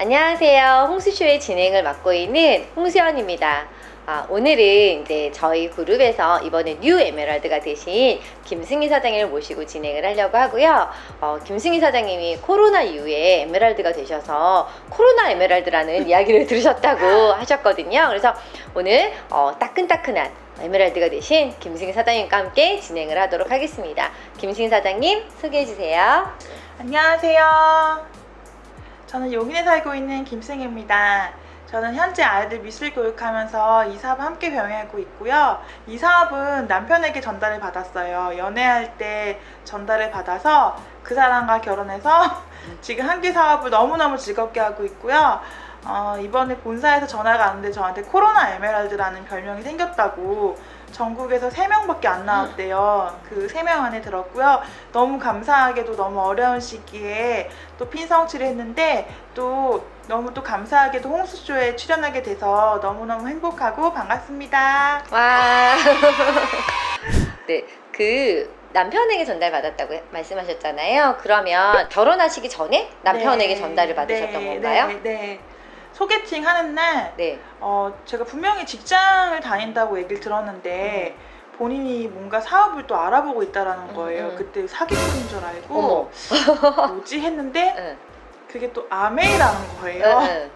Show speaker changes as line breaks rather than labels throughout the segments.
안녕하세요. 홍수쇼의 진행을 맡고 있는 홍수연입니다. 아, 오늘은 이제 저희 그룹에서 이번에 뉴 에메랄드가 되신 김승희 사장님을 모시고 진행을 하려고 하고요. 어, 김승희 사장님이 코로나 이후에 에메랄드가 되셔서 코로나 에메랄드라는 이야기를 들으셨다고 하셨거든요. 그래서 오늘 어, 따끈따끈한 에메랄드가 되신 김승희 사장님과 함께 진행을 하도록 하겠습니다. 김승희 사장님 소개해 주세요.
안녕하세요. 저는 용인에 살고 있는 김승희입니다. 저는 현재 아이들 미술 교육하면서 이 사업 함께 병행하고 있고요. 이 사업은 남편에게 전달을 받았어요. 연애할 때 전달을 받아서 그 사람과 결혼해서 지금 함께 사업을 너무너무 즐겁게 하고 있고요. 어, 이번에 본사에서 전화가 왔는데 저한테 코로나 에메랄드라는 별명이 생겼다고 전국에서 3명밖에 안 나왔대요. 그 3명 안에 들었고요. 너무 감사하게도 너무 어려운 시기에 또 핀성치를 했는데 또 너무 또 감사하게도 홍수쇼에 출연하게 돼서 너무너무 행복하고 반갑습니다.
와. 네, 그 남편에게 전달 받았다고 말씀하셨잖아요. 그러면 결혼하시기 전에 남편에게
네,
전달을 받으셨던
네,
건가요?
네, 네. 소개팅 하는 날
네.
어, 제가 분명히 직장을 다닌다고 얘기를 들었는데 본인이 뭔가 사업을 또 알아보고 있다라는
음,
거예요.
음.
그때 사기꾼인 줄 알고. 뭐지 했는데
응,
그게 또 아메이라는
응,
거예요.
응,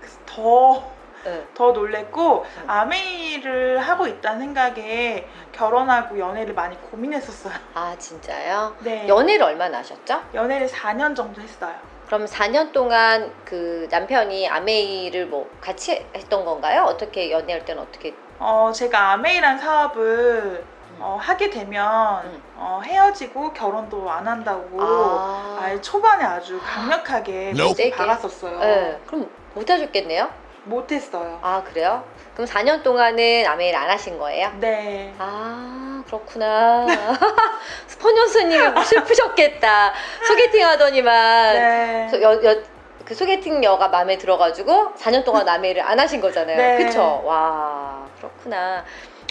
그래서 더,
응.
더 놀랬고
음.
아메이를 하고 있다는 생각에 결혼하고 연애를 많이 고민했었어요.
아, 진짜요?
네.
연애를 얼마나 하셨죠?
연애를 4년 정도 했어요.
그럼 4년 동안 그 남편이 아메이를 뭐 같이 했던 건가요? 어떻게 연애할 때는 어떻게?
어, 제가 아메이란 사업을 어, 하게 되면
음.
어, 헤어지고 결혼도 안 한다고
아,
아예 초반에 아주 강력하게. 세게 박았었어요.
네. 그럼 못 하셨겠네요?
못했어요.
아, 그래요? 그럼 4년 동안은 아메이를 안 하신 거예요?
네.
아 그렇구나 스포녀스님 슬프셨겠다 소개팅 하더니만
네.
소- 여, 여, 그 소개팅녀가 마음에 들어가지고 4년 동안 아메이를 안 하신 거잖아요
네.
그쵸? 와 그렇구나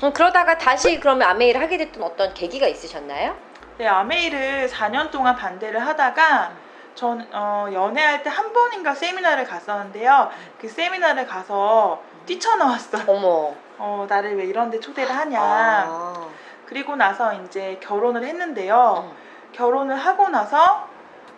음, 그러다가 다시 그러면 아메이를 하게 됐던 어떤 계기가 있으셨나요?
네, 아메이를 4년 동안 반대를 하다가 전 어, 연애할 때 한 번인가 세미나를 갔었는데요. 그 세미나를 가서 뛰쳐나왔어요.
어머
어, 나를 왜 이런 데 초대를 하냐.
아,
그리고 나서 이제 결혼을 했는데요.
음,
결혼을 하고 나서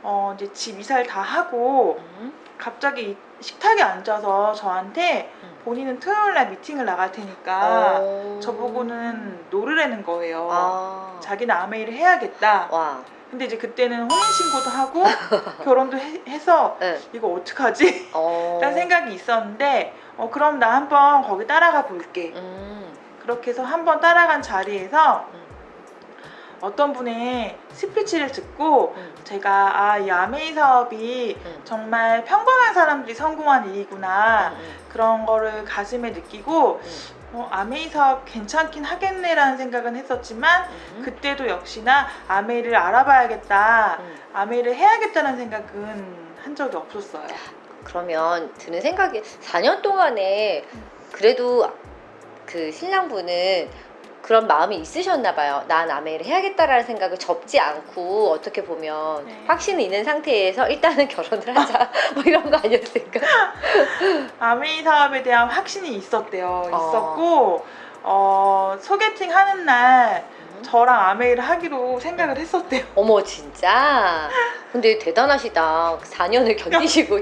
어, 이제 집 이사를 다 하고
음,
갑자기 식탁에 앉아서 저한테
음.
본인은 토요일 날 미팅을 나갈 테니까
어.
저보고는 노르라는 거예요.
아,
자기는 아메이를 해야겠다.
와
근데 이제 그때는 혼인신고도 하고 결혼도 해, 서
네.
이거 어떡하지?
어.
라는 생각이 있었는데 어, 그럼 나 한번 거기 따라가 볼게.
음,
그렇게 해서 한번 따라간 자리에서
음.
어떤 분의 스피치를 듣고
음,
제가 아, 이 아메이 사업이
음.
정말 평범한 사람들이 성공한 일이구나.
음,
그런 거를 가슴에 느끼고
음,
어, 아메이 사업 괜찮긴 하겠네라는 생각은 했었지만
음.
그때도 역시나 아메이를 알아봐야겠다.
음.
아메이를 해야겠다는 생각은 한 적이 없었어요.
그러면 드는 생각이 4년 동안에 그래도 그 신랑분은 그런 마음이 있으셨나 봐요. 난 아메이를 해야겠다라는 생각을 접지 않고 어떻게 보면
네.
확신이 있는 상태에서 일단은 결혼을 하자 뭐 이런 거 아니었을까?
아메이 사업에 대한 확신이 있었대요.
어.
있었고 어, 소개팅 하는 날 저랑 아메이를 하기로 생각을 했었대요.
어머 진짜? 근데 대단하시다. 4년을 견디시고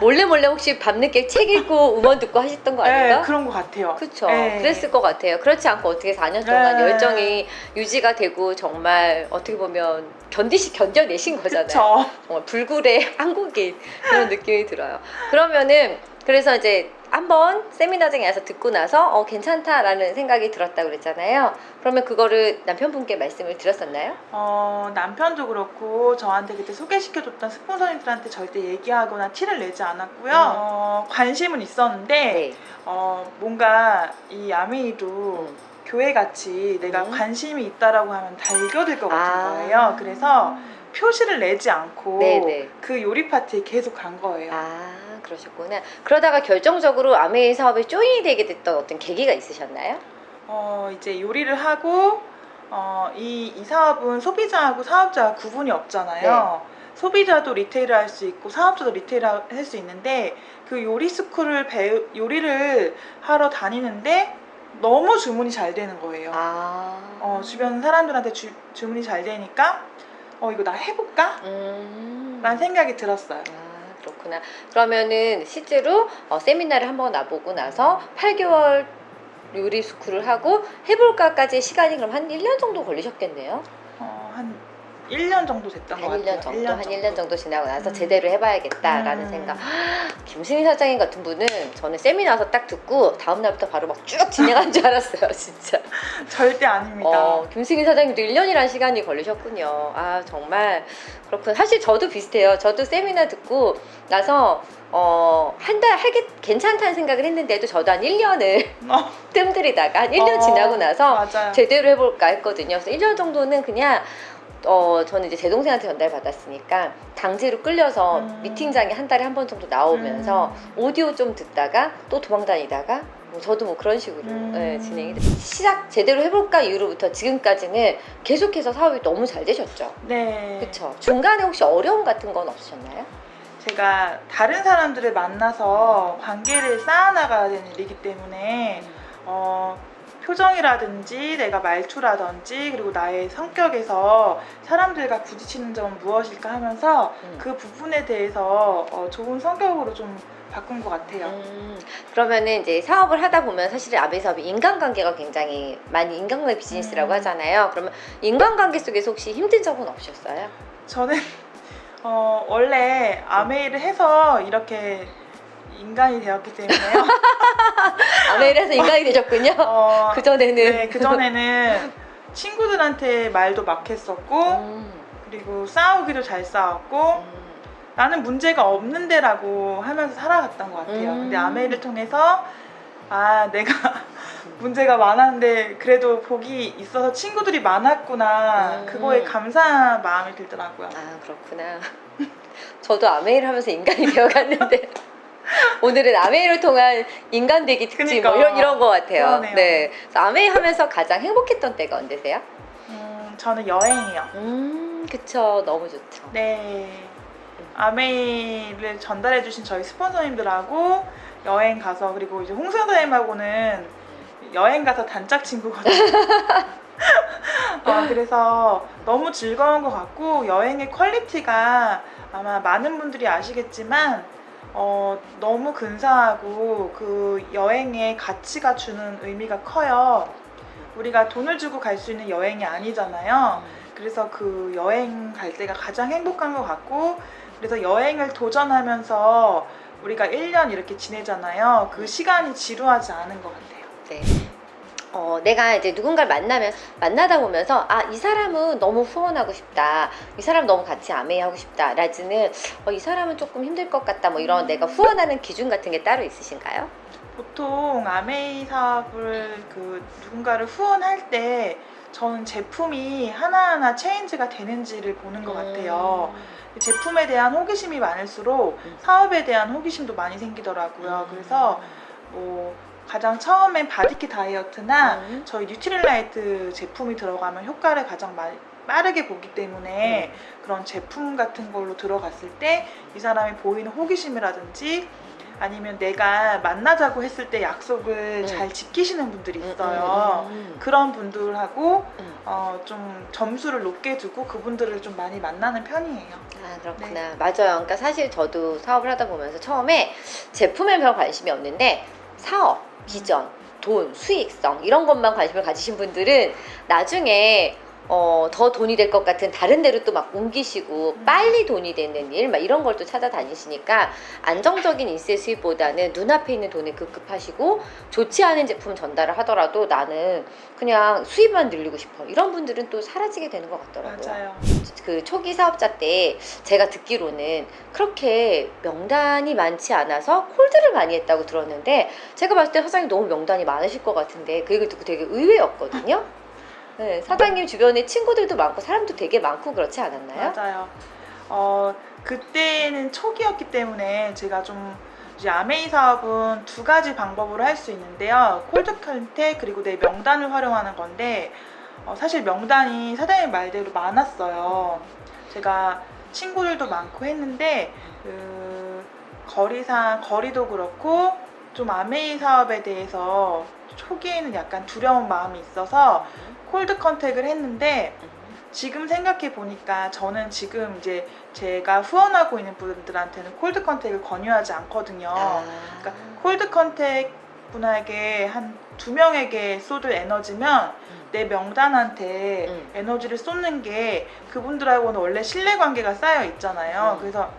몰래 몰래 혹시 밤늦게 책 읽고 음원 듣고 하셨던 거 아닌가?
네, 그런 것 같아요.
그쵸.
네.
그랬을 것 같아요. 그렇지 않고 어떻게 4년 동안
네.
열정이 유지가 되고 정말 어떻게 보면 견디시 견뎌내신 거잖아요.
그쵸.
정말 불굴의 한국인 그런 느낌이 들어요. 그러면은 그래서 이제 한번 세미나장에 와서 듣고 나서 어 괜찮다라는 생각이 들었다고 그랬잖아요. 그러면 그거를 남편분께 말씀을 드렸었나요?
어, 남편도 그렇고 저한테 그때 소개시켜줬던 스폰서님들한테 절대 얘기하거나 티를 내지 않았고요.
음.
어, 관심은 있었는데
네.
어, 뭔가 이 아메이도
음.
교회 같이 내가
음.
관심이 있다라고 하면 달겨들 것 같은
아.
거예요. 그래서 표시를 내지 않고
네네.
그 요리 파티에 계속 간 거예요.
아 그러셨구나. 그러다가 결정적으로 아메이 사업에 조인이 되게 됐던 어떤 계기가 있으셨나요?
어, 이제 요리를 하고 어, 이, 이 사업은 소비자하고 사업자가 구분이 없잖아요. 소비자도 리테일을 할 수 있고 사업자도 리테일을 할 수 있는데 그 요리 스쿨을 배우 요리를 하러 다니는데 너무 주문이 잘 되는 거예요.
아.
어, 주변 사람들한테 주, 주문이 잘 되니까 어 이거 나 해볼까?
음.
라는 생각이 들었어요.
아, 그렇구나. 그러면은 실제로 어, 세미나를 한번 나보고 나서 8개월 요리 스쿨을 하고 해볼까까지 시간이 그럼 한 1년 정도 걸리셨겠네요.
어, 한 1년 정도 됐던 것
한
같아요.
1년 정도,
1년
한 1년 정도 지나고 나서
음.
제대로 해봐야겠다라는
음.
생각. 김승희 사장님 같은 분은 저는 세미나 와서 딱 듣고 다음 날부터 바로 막 쭉 진행한 줄 알았어요, 진짜.
절대 아닙니다.
어, 김승희 사장님도 1년이라는 시간이 걸리셨군요. 아, 정말 그렇군. 사실 저도 비슷해요. 저도 세미나 듣고 나서 어, 한 달 하게 괜찮다는 생각을 했는데도 저도 한 1년을
어,
뜸들이다가 한 1년
어,
지나고 나서
맞아요.
제대로 해볼까 했거든요. 그래서 1년 정도는 그냥 어 저는 이제 제 동생한테 전달 받았으니까 강제로 끌려서
음.
미팅장에 한 달에 한 번 정도 나오면서
음.
오디오 좀 듣다가 또 도망다니다가 뭐 저도 뭐 그런 식으로
음.
예, 진행이 됐 시작 제대로 해볼까 이후로부터 지금까지는 계속해서 사업이 너무 잘 되셨죠.
네.
그렇죠. 중간에 혹시 어려움 같은 건 없으셨나요?
제가 다른 사람들을 만나서 관계를 쌓아나가야 되는 일이기 때문에 어, 표정이라든지 내가 말투라든지 그리고 나의 성격에서 사람들과 부딪히는 점은 무엇일까 하면서
음.
그 부분에 대해서 어, 좋은 성격으로 좀 바꾼 것 같아요.
음, 그러면은 이제 사업을 하다 보면 사실 아베 사업이 인간관계가 굉장히 많이 인간관계 비즈니스라고
음.
하잖아요. 그러면 인간관계 속에서 혹시 힘든 적은 없으셨어요?
저는 어, 원래 아메이를 해서 이렇게 인간이 되었기 때문에요.
아메이에서 인간이 되셨군요.
어,
그 전에는
네, 그 전에는 친구들한테 말도 막 했었고
음,
그리고 싸우기도 잘 싸웠고
음,
나는 문제가 없는데라고 하면서 살아갔던 것 같아요.
음.
근데 아메이를 통해서 아 내가 문제가 많았는데 그래도 복이 있어서 친구들이 많았구나
음.
그거에 감사한 마음이 들더라고요.
아 그렇구나. 저도 아메이를 하면서 인간이 되어갔는데 오늘은 아메이를 통한 인간 되기 특집 뭐
그니까.
이런 이런 거 같아요.
그러네요.
네. 그래서 아메이 하면서 가장 행복했던 때가 언제세요?
음, 저는 여행이요.
음, 그쵸. 너무 좋죠.
네. 아메이를 전달해주신 저희 스폰서님들하고 여행 가서 그리고 이제 홍수선생님하고는 여행 가서 단짝 친구거든요. 어, 그래서 너무 즐거운 것 같고 여행의 퀄리티가 아마 많은 분들이 아시겠지만 어, 너무 근사하고 그 여행의 가치가 주는 의미가 커요. 우리가 돈을 주고 갈 수 있는 여행이 아니잖아요. 그래서 그 여행 갈 때가 가장 행복한 것 같고 그래서 여행을 도전하면서 우리가 1년 이렇게 지내잖아요. 그 시간이 지루하지 않은 것 같아요.
네. 어, 내가 이제 누군가를 만나면 만나다 보면서 아 이 사람은 너무 후원하고 싶다 이 사람 너무 같이 아메이하고 싶다 라지는 어, 이 사람은 조금 힘들 것 같다 뭐 이런 내가 후원하는 기준 같은 게 따로 있으신가요?
보통 아메이 사업을 그 누군가를 후원할 때 저는 제품이 하나하나 체인지가 되는지를 보는 것 같아요. 제품에 대한 호기심이 많을수록
음.
사업에 대한 호기심도 많이 생기더라고요. 그래서 뭐 가장 처음엔 바디키 다이어트나
음.
저희 뉴트릴라이트 제품이 들어가면 효과를 가장 많이 빠르게 보기 때문에 그런 제품 같은 걸로 들어갔을 때 이 사람이 보이는 호기심이라든지 아니면 내가 만나자고 했을 때 약속을
음.
잘 지키시는 분들이
음,
있어요.
음, 음,
그런 분들하고
음.
어, 좀 점수를 높게 두고 그분들을 좀 많이 만나는 편이에요.
아 그렇구나
네.
맞아요 그러니까 사실 저도 사업을 하다 보면서 처음에 제품에 별 관심이 없는데 사업 비전 돈 수익성 이런 것만 관심을 가지신 분들은 나중에 어, 더 돈이 될 것 같은 다른 데로 또 막 옮기시고
음.
빨리 돈이 되는 일 막 이런 걸 또 찾아다니시니까 안정적인 인세 수입보다는 눈앞에 있는 돈에 급급하시고 좋지 않은 제품 전달을 하더라도 나는 그냥 수입만 늘리고 싶어 이런 분들은 또 사라지게 되는 것 같더라고요.
맞아요.
그 초기 사업자 때 제가 듣기로는 그렇게 명단이 많지 않아서 콜드를 많이 했다고 들었는데 제가 봤을 때 사장님 너무 명단이 많으실 것 같은데 그 얘기를 듣고 되게 의외였거든요. 네, 사장님 주변에 친구들도 많고 사람도 되게 많고 그렇지 않았나요?
맞아요. 어, 그때는 초기였기 때문에 제가 좀 이제 아메이 사업은 두 가지 방법으로 할 수 있는데요. 콜드 컨택 그리고 내 명단을 활용하는 건데 어, 사실 명단이 사장님 말대로 많았어요. 제가 친구들도 많고 했는데 그 거리상 거리도 그렇고 좀 아메이 사업에 대해서 초기에는 약간 두려운 마음이 있어서 콜드 컨택을 했는데 지금 생각해 보니까 저는 지금 이제 제가 후원하고 있는 분들한테는 콜드 컨택을 권유하지 않거든요.
아.
그러니까 콜드 컨택 분에게 한 두 명에게 쏟을 에너지면 내 명단한테
음.
에너지를 쏟는 게 그분들하고는 원래 신뢰 관계가 쌓여 있잖아요.
음.
그래서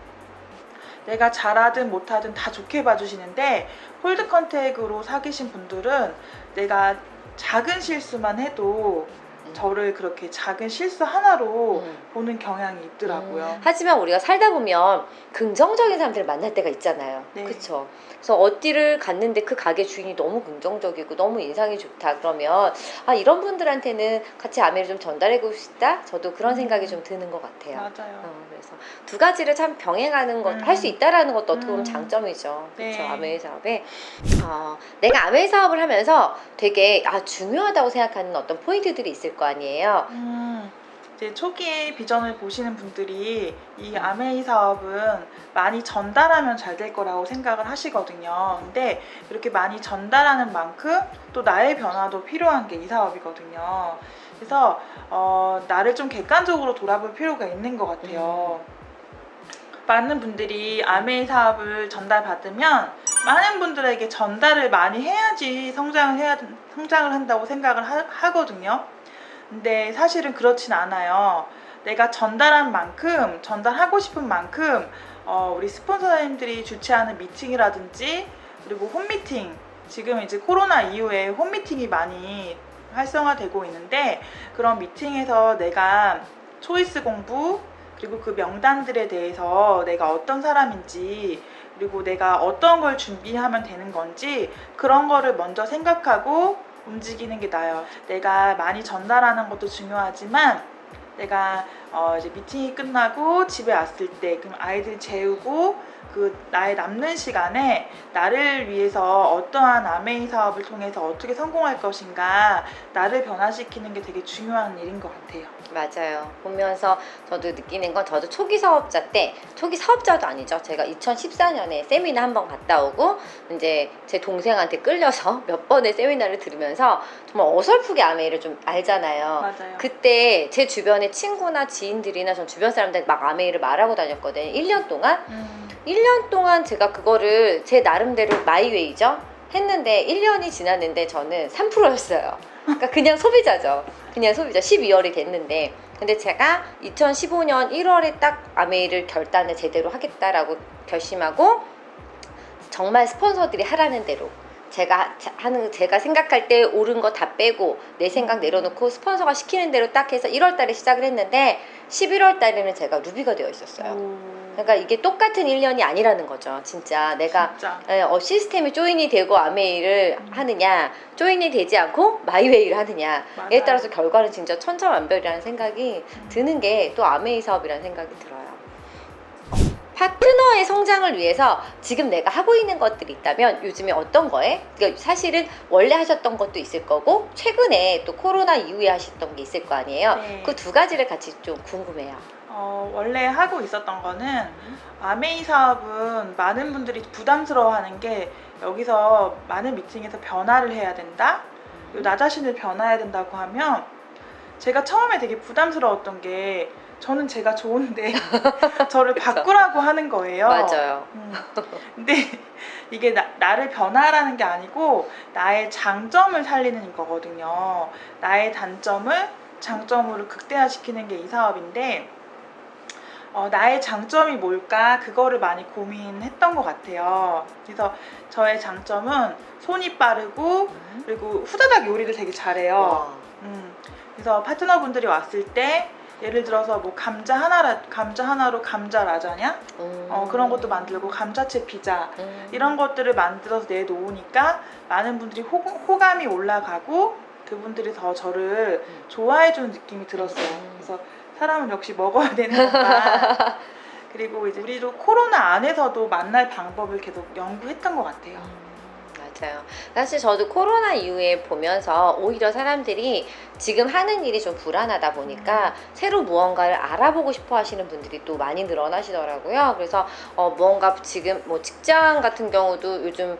내가 잘하든 못하든 다 좋게 봐주시는데 홀드 컨택으로 사귀신 분들은 내가 작은 실수만 해도
음.
저를 그렇게 작은 실수 하나로
음.
보는 경향이 있더라고요.
음, 하지만 우리가 살다 보면 긍정적인 사람들을 만날 때가 있잖아요.
네.
그렇죠. 그래서 어디를 갔는데 그 가게 주인이 너무 긍정적이고 너무 인상이 좋다 그러면 아 이런 분들한테는 같이 아메를 좀 전달해주고 싶다. 저도 그런
음.
생각이 좀 드는 것 같아요.
맞아요.
어, 그래서 두 가지를 참 병행하는 것,
음.
할수 있다라는 것도 어떻게 보면
음.
장점이죠.
네.
그렇죠. 아메이 사업에. 어, 내가 아메이 사업을 하면서 되게 아, 중요하다고 생각하는 어떤 포인트들이 있을 거 아니에요.
음, 이제 초기에 비전을 보시는 분들이 이 아메이 사업은 많이 전달하면 잘 될 거라고 생각을 하시거든요. 근데 이렇게 많이 전달하는 만큼 또 나의 변화도 필요한 게 이 사업이거든요. 그래서 어, 나를 좀 객관적으로 돌아볼 필요가 있는 것 같아요. 많은 분들이 아메이 사업을 전달받으면 많은 분들에게 전달을 많이 해야지 성장을 해야 성장을 한다고 생각을 하, 하거든요. 근데 사실은 그렇진 않아요. 내가 전달한 만큼 전달하고 싶은 만큼 어, 우리 스폰서님들이 주최하는 미팅이라든지 그리고 홈미팅 지금 이제 코로나 이후에 홈미팅이 많이 활성화되고 있는데 그런 미팅에서 내가 초이스 공부 그리고 그 명단들에 대해서 내가 어떤 사람인지 그리고 내가 어떤 걸 준비하면 되는 건지 그런 거를 먼저 생각하고 움직이는 게 나아요. 내가 많이 전달하는 것도 중요하지만 내가 어 이제 미팅이 끝나고 집에 왔을 때 그럼 아이들 재우고 그 나의 남는 시간에 나를 위해서 어떠한 아메이 사업을 통해서 어떻게 성공할 것인가 나를 변화시키는 게 되게 중요한 일인 것 같아요.
맞아요. 보면서 저도 느끼는 건 저도 초기 사업자 때 초기 사업자도 아니죠. 제가 2014년에 세미나 한 번 갔다 오고 이제 제 동생한테 끌려서 몇 번의 세미나를 들으면서 정말 어설프게 아메이를 좀 알잖아요.
맞아요.
그때 제 주변에 친구나 지인들이나 전 주변 사람들 막 아메이를 말하고 다녔거든요. 1년 동안.
음,
1년 동안 제가 그거를 제 나름대로 마이웨이죠. 했는데 1년이 지났는데 저는 3%였어요. 그러니까 그냥 소비자죠. 그냥 소비자. 12월이 됐는데. 근데 제가 2015년 1월에 딱 아메이를 결단을 제대로 하겠다라고 결심하고 정말 스폰서들이 하라는 대로 제가 자- 하는 제가 생각할 때 옳은 거 다 빼고 내 생각 내려놓고 스폰서가 시키는 대로 딱 해서 1월 달에 시작을 했는데 11월 달에는 제가 루비가 되어 있었어요.
오,
그러니까 이게 똑같은 1년이 아니라는 거죠. 진짜 내가
진짜
예, 어, 시스템이 조인이 되고 아메이를
음.
하느냐, 조인이 되지 않고 마이웨이를 하느냐에
맞아요.
따라서 결과는 진짜 천차만별이라는 생각이
음.
드는 게 또 아메이 사업이라는 생각이 들어요. 파트너의 성장을 위해서 지금 내가 하고 있는 것들이 있다면 요즘에 어떤 거에? 그러니까 사실은 원래 하셨던 것도 있을 거고 최근에 또 코로나 이후에 하셨던 게 있을 거 아니에요.
네.
그두 가지를 같이 좀 궁금해요.
어, 원래 하고 있었던 거는 아메이 사업은 많은 분들이 부담스러워하는 게 여기서 많은 미팅에서 변화를 해야 된다. 나 자신을 변화해야 된다고 하면 제가 처음에 되게 부담스러웠던 게 저는 제가 좋은데 저를. 바꾸라고 하는 거예요.
맞아요.
음. 근데 이게 나, 나를 변화라는 게 아니고 나의 장점을 살리는 거거든요. 나의 단점을 장점으로 극대화시키는 게 이 사업인데 어, 나의 장점이 뭘까 그거를 많이 고민했던 것 같아요. 그래서 저의 장점은 손이 빠르고 그리고 후다닥 요리를 되게 잘해요.
와.
음, 그래서 파트너분들이 왔을 때 예를 들어서 뭐 감자 하나 감자 하나로 감자 라자냐
음.
어, 그런 것도 만들고 감자채 피자
음.
이런 것들을 만들어서 내놓으니까 많은 분들이 호, 호감이 올라가고 그분들이 더 저를
음.
좋아해주는 느낌이 들었어요.
음.
그래서 사람은 역시 먹어야 되는 건가. 그리고 이제 우리도 코로나 안에서도 만날 방법을 계속 연구했던 것 같아요.
음, 맞아요. 사실 저도 코로나 이후에 보면서 오히려 사람들이 지금 하는 일이 좀 불안하다 보니까 새로 무언가를 알아보고 싶어 하시는 분들이 또 많이 늘어나시더라고요. 그래서 어, 무언가 지금 뭐 직장 같은 경우도 요즘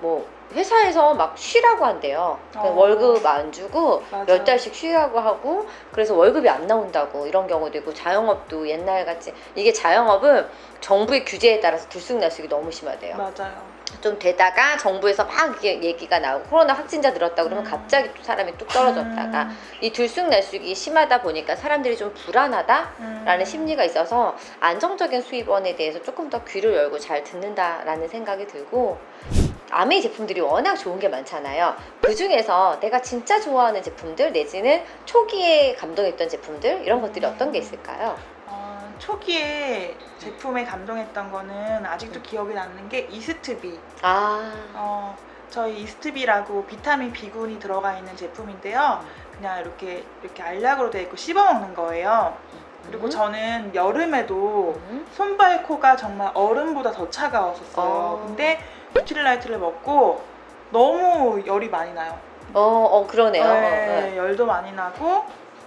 뭐 회사에서 막 쉬라고 한대요. 그러니까
어.
월급 안 주고
맞아.
몇 달씩 쉬라고 하고 그래서 월급이 안 나온다고 이런 경우도 있고 자영업도 옛날 같이 이게 자영업은 정부의 규제에 따라서 들쑥날쑥이 너무 심하대요.
맞아요.
좀 되다가 정부에서 막 이게 얘기가 나오고 코로나 확진자 늘었다 그러면
음.
갑자기 또 사람이 뚝 떨어졌다가
음,
이 들쑥날쑥이 심하다 보니까 사람들이 좀 불안하다라는
음.
심리가 있어서 안정적인 수입원에 대해서 조금 더 귀를 열고 잘 듣는다라는 생각이 들고 아메이 제품들이 워낙 좋은 게 많잖아요. 그 중에서 내가 진짜 좋아하는 제품들 내지는 초기에 감동했던 제품들 이런 것들이 어떤 게 있을까요?
어, 초기에 제품에 감동했던 거는 아직도
음.
기억이 남는 게 이스트비.
아,
어, 저희 이스트비라고 비타민 B군이 들어가 있는 제품인데요. 그냥 이렇게 이렇게 알약으로 되어 있고 씹어 먹는 거예요. 그리고
음.
저는 여름에도
음.
손발 코가 정말 얼음보다 더 차가웠었어요.
어.
근데 뉴트릴라이트를 먹고 너무 열이 많이 나요.
어, 어 그러네요. 어,
네,
네.
열도 많이 나고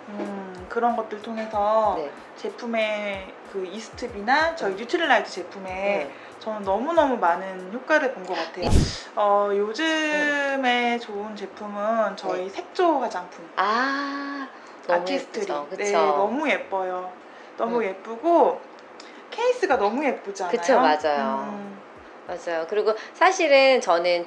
음, 그런 것들 통해서
네.
제품의 그 이스트비나 저희 뉴트릴라이트 제품에
네.
저는 너무너무 많은 효과를 본 것 같아요. 어, 요즘에 좋은 제품은 저희 색조 화장품.
아,
아티스트리.
예쁘죠. 그쵸?
네, 너무 예뻐요. 너무
음.
예쁘고 케이스가 너무 예쁘지 않아요?
그쵸, 맞아요.
음,
맞아요. 그리고 사실은 저는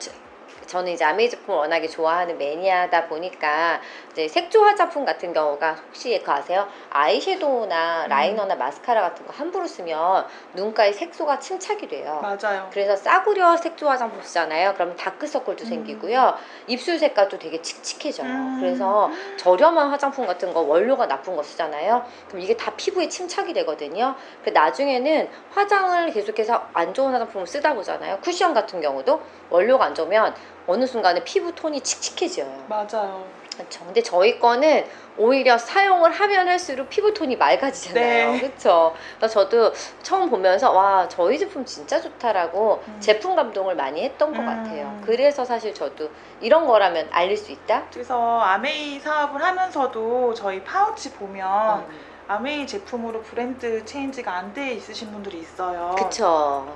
저- 저는 이제 아메이 제품을 워낙에 좋아하는 매니아다 보니까 이제 색조 화장품 같은 경우가 혹시 그거 아세요? 아이섀도우나
음.
라이너나 마스카라 같은 거 함부로 쓰면 눈가에 색소가 침착이 돼요.
맞아요.
그래서 싸구려 색조 화장품 쓰잖아요. 그러면 다크서클도
음.
생기고요. 입술 색깔도 되게 칙칙해져요.
음.
그래서 저렴한 화장품 같은 거 원료가 나쁜 거 쓰잖아요. 그럼 이게 다 피부에 침착이 되거든요. 그 나중에는 화장을 계속해서 안 좋은 화장품을 쓰다 보잖아요. 쿠션 같은 경우도 원료가 안 좋으면 어느 순간에 피부 톤이 칙칙해져요.
맞아요.
그렇죠. 근데 저희 거는 오히려 사용을 하면 할수록 피부톤이 맑아지잖아요.
네.
그렇죠. 그래서 저도 처음 보면서 와 저희 제품 진짜 좋다라고
음.
제품 감동을 많이 했던 것
음.
같아요. 그래서 사실 저도 이런 거라면 알릴 수 있다.
그래서 아메이 사업을 하면서도 저희 파우치 보면
음.
아메이 제품으로 브랜드 체인지가 안 돼 있으신 분들이 있어요.
그쵸.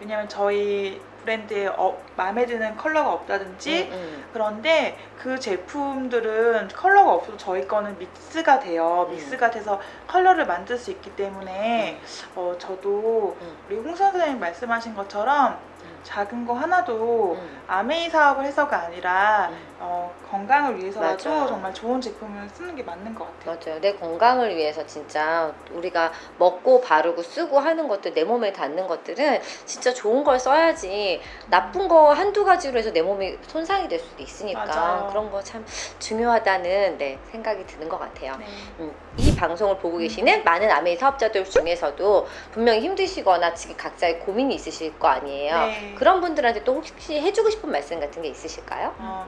왜냐면 저희 브랜드에 어, 마음에 드는 컬러가 없다든지
음, 음.
그런데 그 제품들은 컬러가 없어도 저희 거는 믹스가 돼요.
음.
믹스가 돼서 컬러를 만들 수 있기 때문에 어, 저도
음.
우리 홍 선생님 말씀하신 것처럼
음.
작은 거 하나도
음.
아메이 사업을 해서가 아니라
음.
어, 건강을 위해서라도
맞아요.
정말 좋은 제품을 쓰는 게 맞는 것 같아요.
맞아요. 내 건강을 위해서 진짜 우리가 먹고 바르고 쓰고 하는 것들, 내 몸에 닿는 것들은 진짜 좋은 걸 써야지 나쁜 거 한두 가지로 해서 내 몸이 손상이 될 수도 있으니까
맞아요.
그런 거 참 중요하다는 네, 생각이 드는 것 같아요.
네.
음, 이 방송을 보고 계시는 많은 아메이 사업자들 중에서도 분명히 힘드시거나 지금 각자의 고민이 있으실 거 아니에요.
네.
그런 분들한테 또 혹시 해주고 싶은 말씀 같은 게 있으실까요?
어,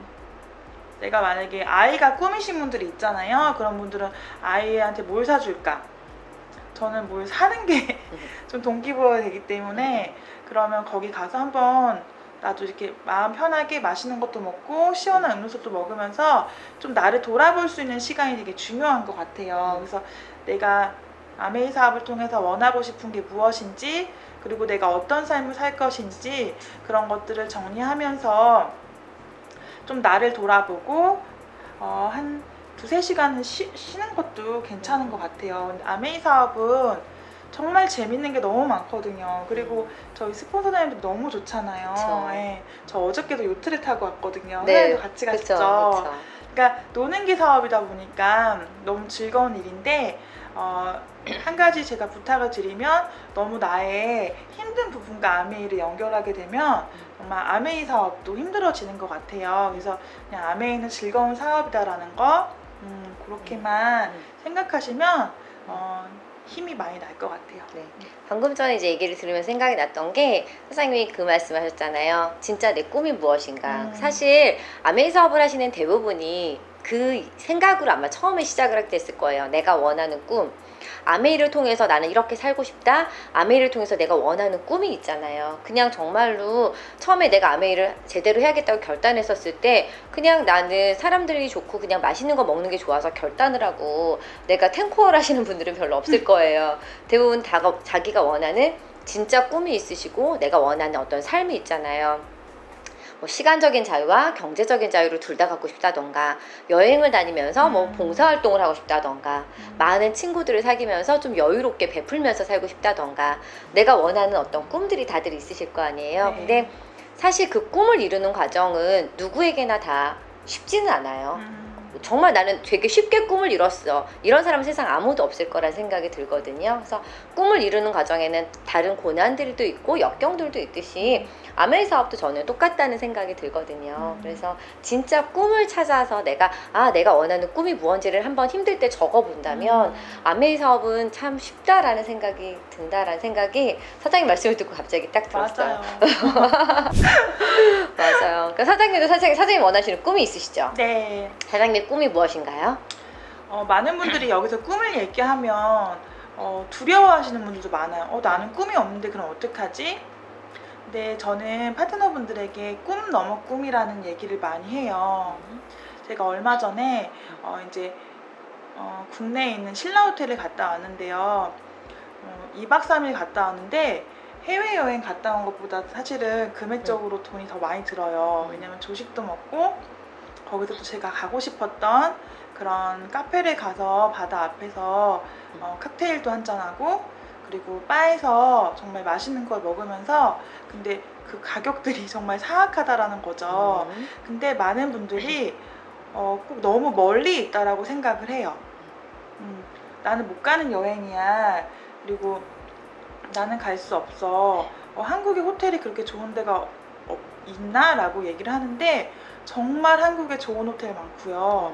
내가 만약에 아이가 꿈이신 분들이 있잖아요. 그런 분들은 아이한테 뭘 사줄까? 저는 뭘 사는 게 좀 동기부여가 되기 때문에 그러면 거기 가서 한번 나도 이렇게 마음 편하게 맛있는 것도 먹고 시원한 음료수도 먹으면서 좀 나를 돌아볼 수 있는 시간이 되게 중요한 것 같아요. 그래서 내가 아메이 사업을 통해서 원하고 싶은 게 무엇인지 그리고 내가 어떤 삶을 살 것인지 그런 것들을 정리하면서 좀 나를 돌아보고 어, 한 두세 시간은 쉬, 쉬는 것도 괜찮은 것 같아요. 아메이 사업은 정말 재밌는 게 너무 많거든요. 그리고 저희 스폰서님들 너무 좋잖아요.
그쵸.
예, 저 어저께도 요트를 타고 왔거든요.
네,
회사에도 같이
그렇죠.
갔죠.
그렇죠.
그러니까 노는 게 사업이다 보니까 너무 즐거운 일인데 어, 한 가지 제가 부탁을 드리면 너무 나의 힘든 부분과 아메이를 연결하게 되면 정말 아메이 사업도 힘들어지는 것 같아요. 그래서 그냥 아메이는 즐거운 사업이다라는 거 음, 그렇게만
음.
생각하시면 어, 힘이 많이 날 것 같아요.
네. 방금 전에 이제 얘기를 들으면서 생각이 났던 게 사장님이 그 말씀하셨잖아요. 진짜 내 꿈이 무엇인가.
음.
사실 아메이 사업을 하시는 대부분이 그 생각으로 아마 처음에 시작을 하게 됐을 거예요. 내가 원하는 꿈. 아메이를 통해서 나는 이렇게 살고 싶다. 아메이를 통해서 내가 원하는 꿈이 있잖아요. 그냥 정말로 처음에 내가 아메이를 제대로 해야겠다고 결단했었을 때 그냥 나는 사람들이 좋고 그냥 맛있는 거 먹는 게 좋아서 결단을 하고 내가 탱코얼 하시는 분들은 별로 없을 거예요. 대부분 다 자기가 원하는 진짜 꿈이 있으시고 내가 원하는 어떤 삶이 있잖아요. 뭐 시간적인 자유와 경제적인 자유를 둘 다 갖고 싶다던가 여행을 다니면서 뭐
음.
봉사활동을 하고 싶다던가
음.
많은 친구들을 사귀면서 좀 여유롭게 베풀면서 살고 싶다던가 내가 원하는 어떤 꿈들이 다들 있으실 거 아니에요.
네.
근데 사실 그 꿈을 이루는 과정은 누구에게나 다 쉽지는 않아요.
음.
정말 나는 되게 쉽게 꿈을 이뤘어. 이런 사람은 세상 아무도 없을 거란 생각이 들거든요. 그래서 꿈을 이루는 과정에는 다른 고난들도 있고 역경들도 있듯이 아메이 사업도 저는 똑같다는 생각이 들거든요.
음.
그래서 진짜 꿈을 찾아서 내가 아 내가 원하는 꿈이 무언지를 한번 힘들 때 적어본다면
음.
아메이 사업은 참 쉽다라는 생각이 든다라는 생각이 사장님 말씀을 듣고 갑자기 딱 들었어요.
맞아요.
맞아요. 그러니까 사장님도 사장님, 사장님 원하시는 꿈이 있으시죠?
네.
사장님 의 꿈이 무엇인가요?
어, 많은 분들이 여기서 꿈을 얘기하면 어, 두려워하시는 분들도 많아요. 어, 나는 꿈이 없는데 그럼 어떡하지? 근데 저는 파트너분들에게 꿈 넘어 꿈이라는 얘기를 많이 해요. 제가 얼마 전에 어, 이제 어, 국내에 있는 신라 호텔을 갔다 왔는데요. 어, 2박 3일 갔다 왔는데 해외여행 갔다 온 것보다 사실은 금액적으로 돈이 더 많이 들어요. 왜냐면 조식도 먹고 거기서 또 제가 가고 싶었던 그런 카페를 가서 바다 앞에서 어, 칵테일도 한잔하고 그리고 바에서 정말 맛있는 걸 먹으면서 근데 그 가격들이 정말 사악하다라는 거죠.
음.
근데 많은 분들이 어, 꼭 너무 멀리 있다라고 생각을 해요. 음, 나는 못 가는 여행이야. 그리고 나는 갈 수 없어. 어, 한국에 호텔이 그렇게 좋은 데가 어, 있나? 라고 얘기를 하는데 정말 한국에 좋은 호텔 많고요.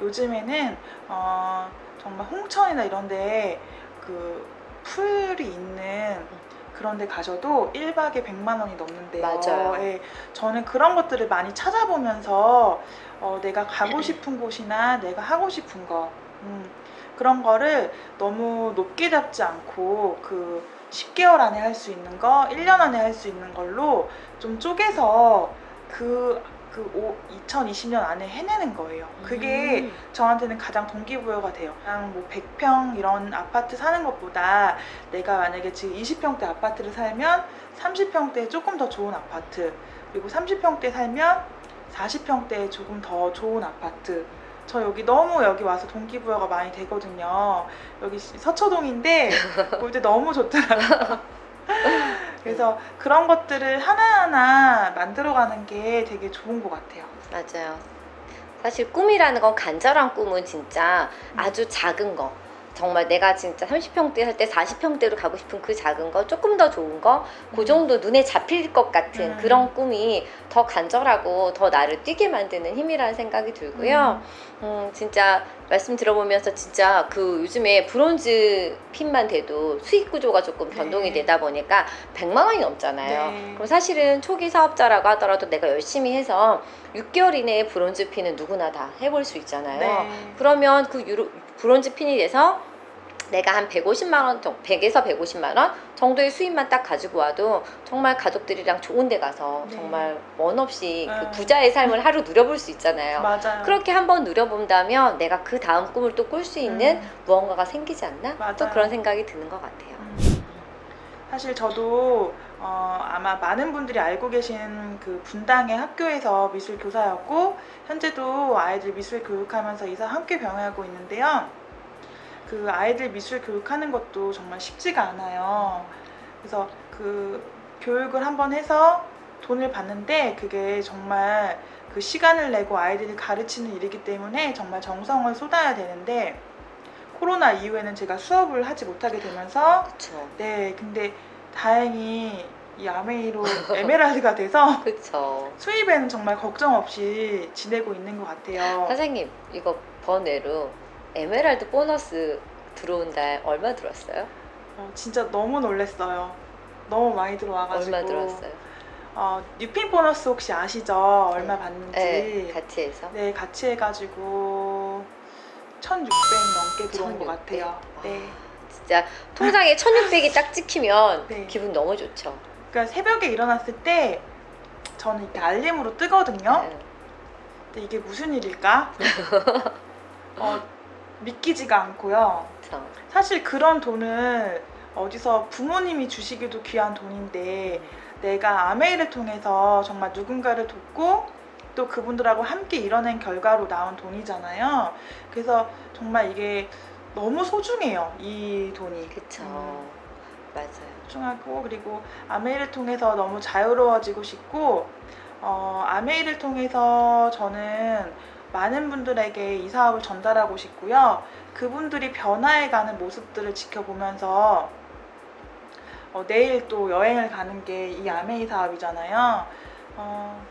요즘에는 어, 정말 홍천이나 이런데 그 풀이 있는 그런 데 가셔도 1박에 100만 원이 넘는데요.
맞아요.
예, 저는 그런 것들을 많이 찾아보면서 어, 내가 가고 싶은 곳이나 내가 하고 싶은 거 음, 그런 거를 너무 높게 잡지 않고 그 10개월 안에 할 수 있는 거, 1년 안에 할 수 있는 걸로 좀 쪼개서 그, 그 오- 2020년 안에 해내는 거예요. 그게
음.
저한테는 가장 동기부여가 돼요. 그냥 뭐 100평 이런 아파트 사는 것보다 내가 만약에 지금 20평대 아파트를 살면 30평대에 조금 더 좋은 아파트 그리고 30평대 살면 40평대에 조금 더 좋은 아파트 저 여기 너무 여기 와서 동기부여가 많이 되거든요. 여기 서초동인데 볼때 너무 좋더라고요. 그래서 그런 것들을 하나하나 만들어가는 게 되게 좋은 것 같아요.
맞아요. 사실 꿈이라는 건 간절한 꿈은 진짜 아주 작은 거. 정말 내가 진짜 30평대 살 때 40평대로 가고 싶은 그 작은 거, 조금 더 좋은 거, 그
음.
정도 눈에 잡힐 것 같은
음.
그런 꿈이 더 간절하고 더 나를 뛰게 만드는 힘이라는 생각이 들고요. 음, 진짜 말씀 들어보면서 진짜 그 요즘에 브론즈 핀만 돼도 수익 구조가 조금 변동이
네.
되다 보니까 100만 원이 넘잖아요.
네.
그럼 사실은 초기 사업자라고 하더라도 내가 열심히 해서 6개월 이내에 브론즈 핀은 누구나 다 해볼 수 있잖아요.
네.
그러면 그 유로, 브론즈 핀이 돼서 내가 한 150만 원, 정- 100에서 150만 원 정도의 수입만 딱 가지고 와도 정말 가족들이랑 좋은 데 가서
네.
정말 원 없이 그
음.
부자의 삶을 하루 누려볼 수 있잖아요.
맞아요.
그렇게 한번 누려본다면 내가 그 다음 꿈을 또 꿀 수 있는
음.
무언가가 생기지 않나? 또
맞아요.
그런 생각이 드는 것 같아요.
음. 사실 저도 어, 아마 많은 분들이 알고 계신 그 분당의 학교에서 미술 교사였고 현재도 아이들 미술 교육하면서 이사 함께 병행하고 있는데요. 그 아이들 미술 교육하는 것도 정말 쉽지가 않아요. 그래서 그 교육을 한번 해서 돈을 받는데 그게 정말 그 시간을 내고 아이들이 가르치는 일이기 때문에 정말 정성을 쏟아야 되는데 코로나 이후에는 제가 수업을 하지 못하게 되면서
그렇죠.
네, 근데 다행히 이 아메이로 에메랄드가 돼서
그렇죠.
수입에는 정말 걱정 없이 지내고 있는 것 같아요.
사장님 이거 번외로 에메랄드 보너스 들어온 달 얼마 들었어요?
어, 진짜 너무 놀랐어요. 너무 많이 들어와가지고
얼마 들었어요?
어, 뉴핀 보너스 혹시 아시죠? 얼마
네.
받는지.
네, 같이 해서.
네, 같이 해가지고 1,600 넘게 들어온 것
1600.
같아요. 네.
진짜 통장에 1600이 딱 찍히면
네.
기분 너무 좋죠.
그러니까 새벽에 일어났을 때 저는 이렇게 알림으로 뜨거든요.
네.
근데 이게 무슨 일일까? 어, 믿기지가 않고요. 사실 그런 돈을 어디서 부모님이 주시기도 귀한 돈인데 내가 아메이를 통해서 정말 누군가를 돕고 또 그분들하고 함께 이뤄낸 결과로 나온 돈이잖아요. 그래서 정말 이게 너무 소중해요. 이 돈이.
그쵸.
음.
맞아요.
소중하고 그리고 아메이를 통해서 너무 자유로워지고 싶고 어, 아메이를 통해서 저는 많은 분들에게 이 사업을 전달하고 싶고요. 그분들이 변화해가는 모습들을 지켜보면서 어, 내일 또 여행을 가는 게 이 아메이 사업이잖아요. 어,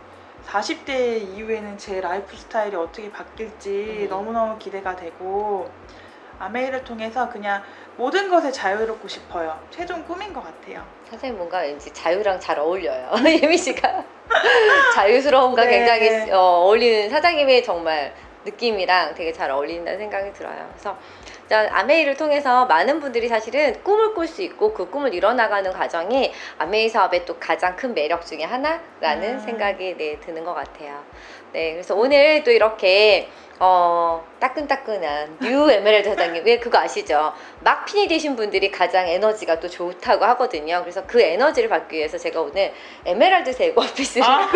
40대 이후에는 제 라이프 스타일이 어떻게 바뀔지
음.
너무너무 기대가 되고 아메이를 통해서 그냥 모든 것에 자유롭고 싶어요. 최종 꿈인 것 같아요.
사장님 뭔가 왠지 자유랑 잘 어울려요. 예미 씨가 자유스러움과
네.
굉장히 어, 어울리는 사장님의 정말 느낌이랑 되게 잘 어울린다는 생각이 들어요. 그래서 아메이를 통해서 많은 분들이 사실은 꿈을 꿀 수 있고 그 꿈을 이뤄나가는 과정이 아메이 사업의 또 가장 큰 매력 중에 하나라는
음.
생각이 네, 드는 것 같아요. 네, 그래서 오늘 또 이렇게 어, 따끈따끈한 뉴 에메랄드 사장님, 왜 그거 아시죠? 막핀이 되신 분들이 가장 에너지가 또 좋다고 하거든요. 그래서 그 에너지를 받기 위해서 제가 오늘 에메랄드 색 원피스를
아.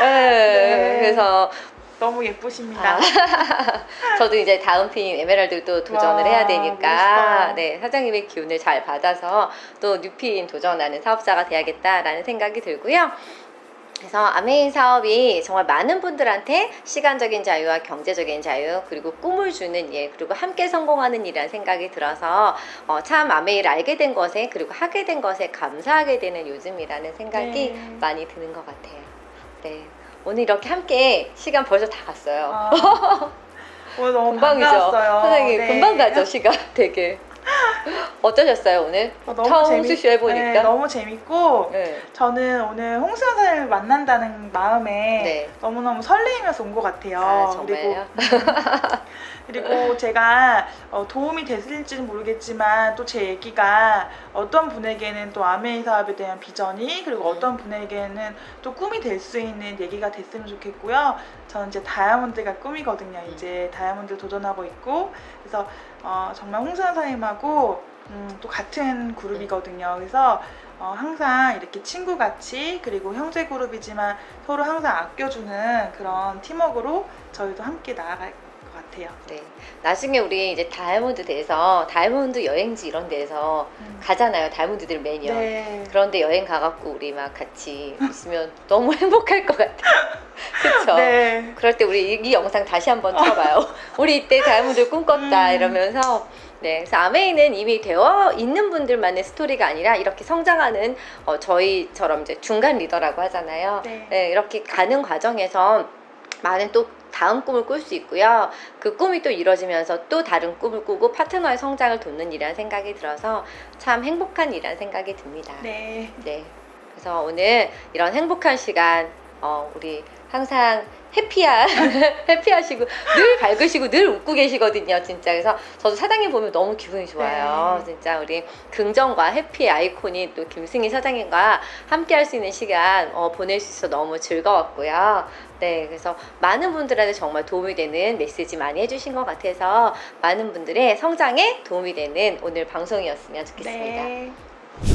네,
네.
그래서
너무 예쁘십니다.
아, 저도 이제 다음 핀 에메랄드도 도전을
와,
해야 되니까
멋있다.
네 사장님의 기운을 잘 받아서 또 뉴핀 도전하는 사업자가 돼야겠다라는 생각이 들고요. 그래서 아메인 사업이 정말 많은 분들한테 시간적인 자유와 경제적인 자유 그리고 꿈을 주는 일 그리고 함께 성공하는 일이라는 생각이 들어서 어, 참 아메이를 알게 된 것에 그리고 하게 된 것에 감사하게 되는 요즘이라는 생각이
네.
많이 드는 것 같아요. 네. 오늘 이렇게 함께 시간 벌써 다 갔어요.
아, 오늘 너무
금방이죠.
반가웠어요.
사장님
네.
금방 가죠 시간 되게. 어떠셨어요 오늘?
어, 너무
처음
재밌-
수쇼 해보니까.
네, 너무 재밌고
네.
저는 오늘 홍수연 사장님을 만난다는 마음에
네.
너무너무 설레이면서 온 것 같아요.
아 정말요?
그리고 제가 어, 도움이 됐을지는 모르겠지만 또 제 얘기가 어떤 분에게는 또 아메이 사업에 대한 비전이 그리고
음.
어떤 분에게는 또 꿈이 될 수 있는 얘기가 됐으면 좋겠고요. 저는 이제 다이아몬드가 꿈이거든요.
음.
이제 다이아몬드 도전하고 있고 그래서 어, 정말 홍수연 사장님하고 음, 또 같은 그룹이거든요. 그래서 어, 항상 이렇게 친구같이 그리고 형제 그룹이지만 서로 항상 아껴주는 그런 팀워크로 저희도 함께 나아갈 것 같아요.
네. 나중에 우리 이제 다이아몬드 돼서 다이아몬드 여행지 이런 데서
음.
가잖아요. 다이아몬드들 매년.
네.
그런데 여행 가갖고 우리 막 같이 있으면 너무 행복할 것 같아. 그쵸?
네.
그럴 때 우리 이, 이 영상 다시 한번 틀어봐요. 우리 이때 다이아몬드 꿈꿨다
음.
이러면서 네, 그래서 아메이는 이미 되어 있는 분들만의 스토리가 아니라 이렇게 성장하는 어, 저희처럼 이제 중간 리더라고 하잖아요.
네.
네, 이렇게 가는 과정에서 많은 또 다음 꿈을 꿀 수 있고요. 그 꿈이 또 이루어지면서 또 다른 꿈을 꾸고 파트너의 성장을 돕는 일이라는 생각이 들어서 참 행복한 일이라는 생각이 듭니다.
네.
네. 그래서 오늘 이런 행복한 시간, 어, 우리 항상 해피한, 해피하시고, 늘 밝으시고, 늘 웃고 계시거든요, 진짜. 그래서 저도 사장님 보면 너무 기분이 좋아요.
네.
진짜 우리 긍정과 해피의 아이콘이 또 김승희 사장님과 함께 할 수 있는 시간 어, 보낼 수 있어서 너무 즐거웠고요. 네, 그래서 많은 분들한테 정말 도움이 되는 메시지 많이 해주신 것 같아서 많은 분들의 성장에 도움이 되는 오늘 방송이었으면 좋겠습니다.
네.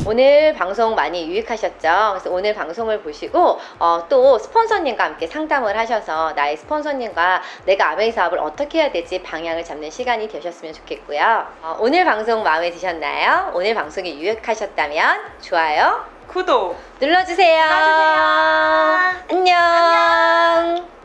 오늘 방송 많이 유익하셨죠? 그래서 오늘 방송을 보시고 어, 또 스폰서님과 함께 상담을 하셔서 나의 스폰서님과 내가 아메이 사업을 어떻게 해야 될지 방향을 잡는 시간이 되셨으면 좋겠고요. 어, 오늘 방송 마음에 드셨나요? 오늘 방송이 유익하셨다면 좋아요
구독
눌러주세요.
눌러주세요.
안녕.